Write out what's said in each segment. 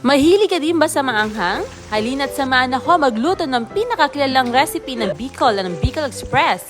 Mahilig ka din ba sa maanghang? Halina't samahan ako magluto ng pinakakilalang recipe ng Bicol ng Bicol Express.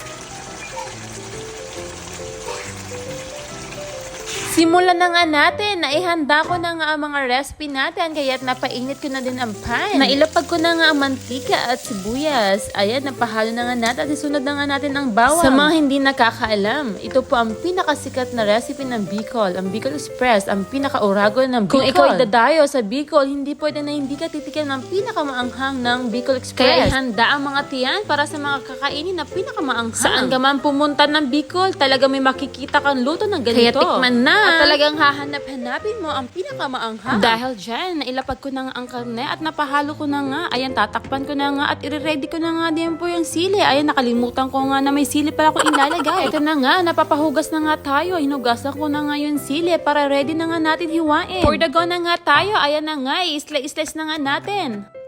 Simulan na nga natin. Naihanda ko na nga ang mga recipe natin kaya't napainit ko na din ang pan. Nailapag ko na nga ang mantika at sibuyas. Ayan, napahalo na nga natin at isunod na nga natin ang bawang. Sa mga hindi nakakaalam, ito po ang pinakasikat na recipe ng Bicol, ang Bicol Express, ang pinaka-urago ng Bicol. Kung ikaw ay dadayo sa Bicol, hindi pwede na hindi ka titikim ng pinakamaanghang ng Bicol Express. Kaya ihanda ang mga tiyan para sa mga kakainin na pinakamaanghang. Saan ka man pumunta ng Bicol, talaga may makikita kang luto ng ganito. Kaya tikman na. At talagang hahanap-hanapin mo ang pinakamaanghang. Dahil dyan, nailapag ko na nga ang karne at napahalo ko na nga. Ayan, tatakpan ko na nga at i-ready ko na nga din po yung sili. Ayan, nakalimutan ko nga na may sili pala ko ilalagay. Ito na nga, napapahugas na nga tayo. Hinugasan ko na nga yung sili para ready na nga natin hiwain. For the go na nga tayo. Ayan na nga, i-slice na nga natin.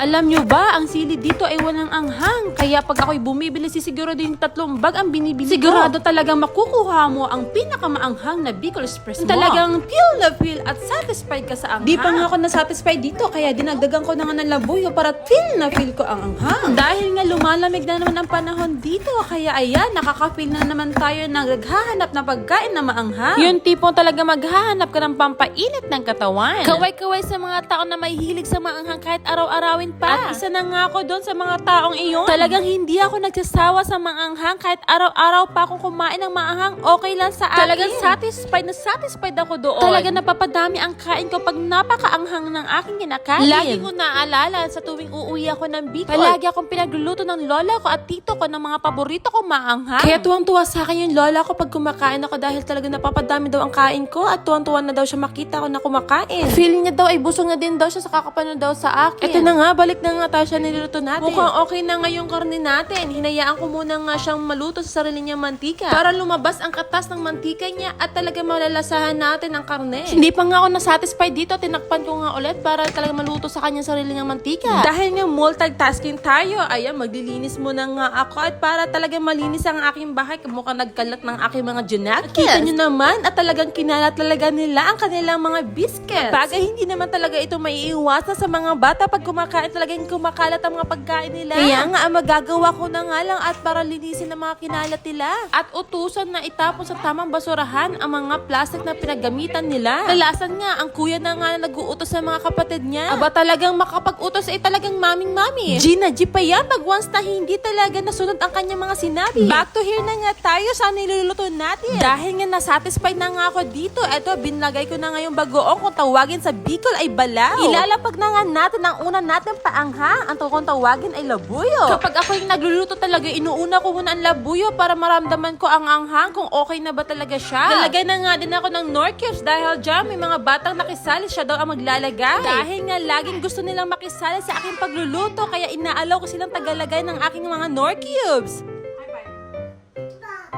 Alam nyo ba, ang sili dito ay walang anghang. Kaya pag ako'y bumibili, sisiguro din tatlong bag ang binibili Sigurado talagang makukuha mo ang pinakamaanghang na Bicol Express mo. Talagang feel na feel at satisfied ka sa anghang. Di pa nga ako nasatisfied dito, kaya dinagdagan ko na nga ng labuyo para feel na feel ko ang anghang. Dahil nga lumalamig na naman ang panahon dito, kaya ayan, nakaka-feel na naman tayo ng naghahanap na pagkain na maanghang. Yung tipong talaga maghahanap ka ng pampainit ng katawan. Kaway-kaway sa mga tao na may hilig sa maanghang kahit araw-arawin pa. At isa na nga ako doon sa mga taong iyon. Talagang hindi ako nagsasawa sa maanghang kahit araw-araw pa akong kumain ng maanghang, okay lang sa akin. Talagang satisfied na satisfied ako doon. Talagang napapadami ang kain ko pag napakaanghang ng aking kinakain. Lagi ko naaalala sa tuwing uuwi ako ng Bicol. Palagi akong pinagluluto ng lola ko at tito ko ng mga paborito kong maanghang. Kaya tuwang-tuwa sa akin yung lola ko pag kumakain ako dahil talaga napapadami daw ang kain ko at tuwang-tuwa na daw siya makita ko na kumakain. Feeling niya daw ay busog na din daw siya sa kakapanood daw sa akin. Ito na nga, balik na nga tayo siya niluluto natin. Mukhang okay na nga yung karne natin. Hinayaan ko muna nga siyang maluto sa sarili niyang mantika. Para lumabas ang katas ng mantika niya at talaga malalasahan natin ang karne. Hindi pa nga ako nasatisfied dito. Tinakpan ko nga ulit para talaga maluto sa kanyang sarili niyang mantika. Dahil nga multitasking tayo, ayan, maglilinis muna nga ako at para talaga malinis ang aking bahay. Mukhang nagkalat ng aking mga junakis. Kita niyo naman at talagang kinalat talaga nila ang kanilang mga biscuits. Bagay hindi naman talaga ito maiiwasan sa mga bata pag kumakain talagang kumakalat ang mga pagkain nila. Kaya nga, ang magagawa ko na nga lang at para linisin ang mga kinalat nila. At utusan na itapon sa tamang basurahan ang mga plastic na pinagamitan nila. Kalasan nga, ang kuya na nga na nag-uutos sa mga kapatid niya. Aba talagang makapag-utos ay talagang maming-mami. Gina, G pa yan pag once na hindi talaga nasunod ang kanyang mga sinabi. Back to here na nga tayo sa niluluto natin. Dahil nga nasatisfied na nga ako dito, eto, binlagay ko na nga yung bagoong kung tawagin sa Bicol ay balaw. Ilalapag na nga natin ang una natin paanghang. Ang kung tawagin ay labuyo. Kapag ako yung nagluluto talaga, inuuna ko muna ang labuyo para maramdaman ko ang anghang kung okay na ba talaga siya. Lalagay na nga din ako ng nor cubes dahil dyan may mga batang nakisali siya daw ang maglalagay. Dahil nga laging gusto nilang makisali sa aking pagluluto kaya inaalaw ko silang tagalagay ng aking mga nor cubes.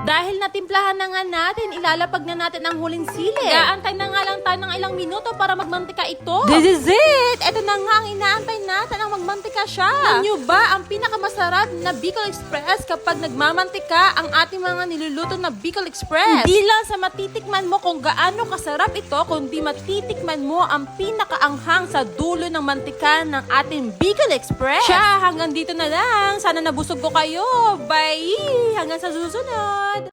Dahil natimplahan na nga natin, ilalapag na natin ang huling sili. Gaantay na nga lang tayo ng ilang minuto para magmantika ito. This is it! Ito na nga ang inaantay natin ang magmantika siya. Alam nyo ba, ang pinakamasarap na Bicol Express kapag nagmamantika ang ating mga niluluto na Bicol Express. Hindi lang sa matitikman mo kung gaano kasarap ito, kundi matitikman mo ang pinakaanghang sa dulo ng mantika ng ating Bicol Express. Siya, hanggang dito na lang. Sana nabusog ko kayo. Bye! Hanggang sa susunod!